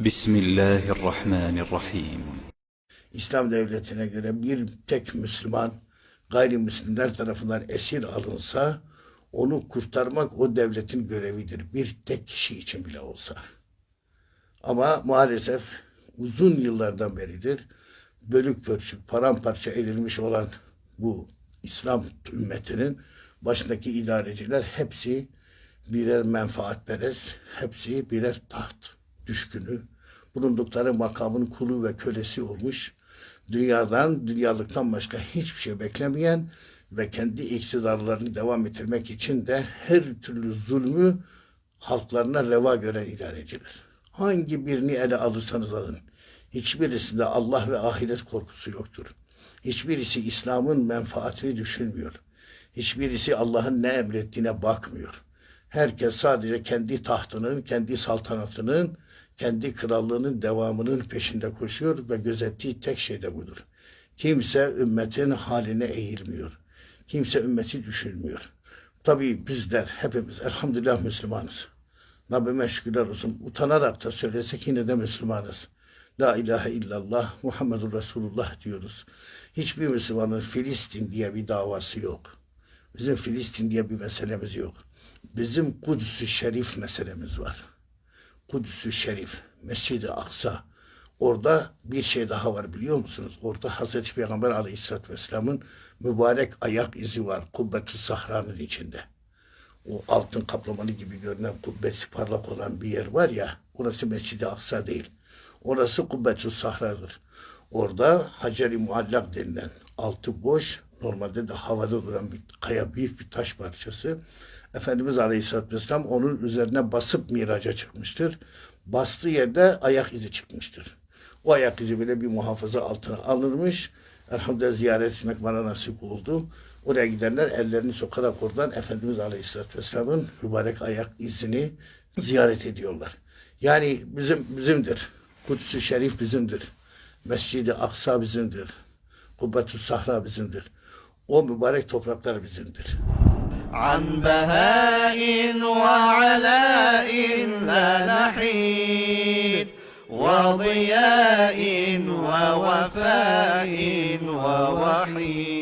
Bismillahirrahmanirrahim. İslam devletine göre bir tek Müslüman gayrimüslimler tarafından esir alınsa onu kurtarmak o devletin görevidir. Bir tek kişi için bile olsa. Ama maalesef uzun yıllardan beridir bölük pörçük, paramparça edilmiş olan bu İslam ümmetinin başındaki idareciler hepsi birer menfaatperest, hepsi birer taht düşkünü, bulundukları makamın kulu ve kölesi olmuş, dünyadan, dünyalıktan başka hiçbir şey beklemeyen ve kendi iktidarlarını devam ettirmek için de her türlü zulmü halklarına reva gören idareciler. Hangi birini ele alırsanız alın, hiçbirisinde Allah ve ahiret korkusu yoktur. Hiçbirisi İslam'ın menfaatini düşünmüyor. Hiçbirisi Allah'ın ne emrettiğine bakmıyor. Herkes sadece kendi tahtının, kendi saltanatının, kendi krallığının devamının peşinde koşuyor ve gözettiği tek şey de budur. Kimse ümmetin haline eğilmiyor. Kimse ümmeti düşünmüyor. Tabii bizler hepimiz elhamdülillah Müslümanız. Rabbime şükürler olsun. Utanarak da söylesek yine de Müslümanız. La ilahe illallah Muhammedur Resulullah diyoruz. Hiçbir Müslümanın Filistin diye bir davası yok. Bizim Filistin diye bir meselemiz yok. Bizim Kudüs-ü Şerif meselemiz var. Kudüs-ü Şerif, Mescid-i Aksa. Orada bir şey daha var biliyor musunuz? Orada Hazreti Peygamber Aleyhisselatü Vesselam'ın mübarek ayak izi var. Kubbetü Sahra'nın içinde. O altın kaplamalı gibi görünen kubbesi parlak olan bir yer var ya, orası Mescid-i Aksa değil. Orası Kubbetü Sahra'dır. Orada Hacer-i Muallak denilen altı boş, normalde de havada duran bir kaya büyük bir taş parçası. Efendimiz Aleyhisselatü Vesselam onun üzerine basıp miraca çıkmıştır. Bastığı yerde ayak izi çıkmıştır. O ayak izi bile bir muhafaza altına alınmış. Elhamdülillah ziyaret etmek bana nasip oldu. Oraya gidenler ellerini sokarak oradan Efendimiz Aleyhisselatü Vesselam'ın mübarek ayak izini ziyaret ediyorlar. Yani bizim bizimdir. Kudüs-ü Şerif bizimdir. Mescid-i Aksa bizimdir. Kubbetü Sahra bizimdir. O mübarek topraklar bizimdir. عن بهاء وعلاء لا نحيد وضياء ووفاء ووحيد.